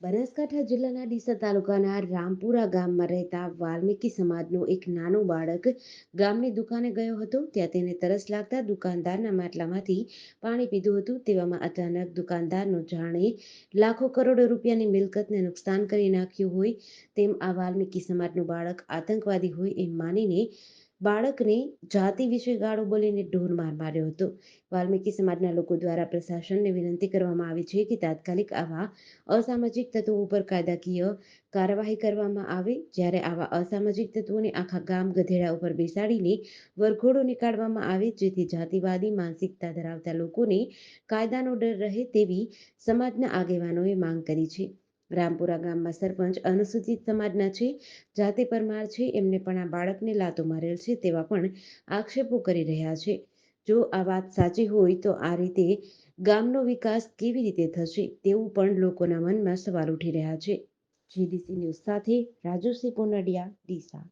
બનાસકાંઠા જિલ્લાના ડીસા તાલુકાના રામપુરા ગામમાં રહેતા વાલ્મીકી સમાજનું એક નાનું બાળક ગામની દુકાને ગયો હતો. ત્યાં તેને તરસ લાગતા દુકાનદારના માટલામાંથી પાણી પીધું હતું. તેવામાં અચાનક દુકાનદારનો જાણે લાખો કરોડો રૂપિયાની મિલકતને નુકસાન કરી નાખ્યું હોય તેમ આ વાલ્મીકી સમાજનું બાળક આતંકવાદી હોય એમ માનીને બાળકને જાતિ વિશે ગાળો બોલીને ઢોર માર માર્યો હતો. વાલ્મીકી સમાજના લોકો દ્વારા પ્રશાસનને વિનંતી કરવામાં આવી છે કે તાત્કાલિક આવા અસામાજિક તત્વો ઉપર કાયદાકીય કાર્યવાહી કરવામાં આવે. જ્યારે આવા અસામાજિક તત્વોને આખા ગામ ગધેડા ઉપર બેસાડીને વરઘોડો નીકાળવામાં આવે, જેથી જાતિવાદી માનસિકતા ધરાવતા લોકોને કાયદાનો ડર રહે તેવી સમાજના આગેવાનોએ માંગ કરી છે. રામપુરા ગામમાં સરપંચ અનુસૂચિત સમાજના છે, જાતિ પરમાર છે, એમને પણ આ બાળકને લાતો મારેલ છે તેવા પણ આક્ષેપો કરી રહ્યા છે. જો આ વાત સાચી હોય તો આ રીતે ગામનો વિકાસ કેવી રીતે થશે તેવું પણ લોકોના મનમાં સવાલ ઉઠી રહ્યા છે. જીડીસી ન્યૂઝ સાથે રાજુસિંહ પોનડિયા, ડીસા.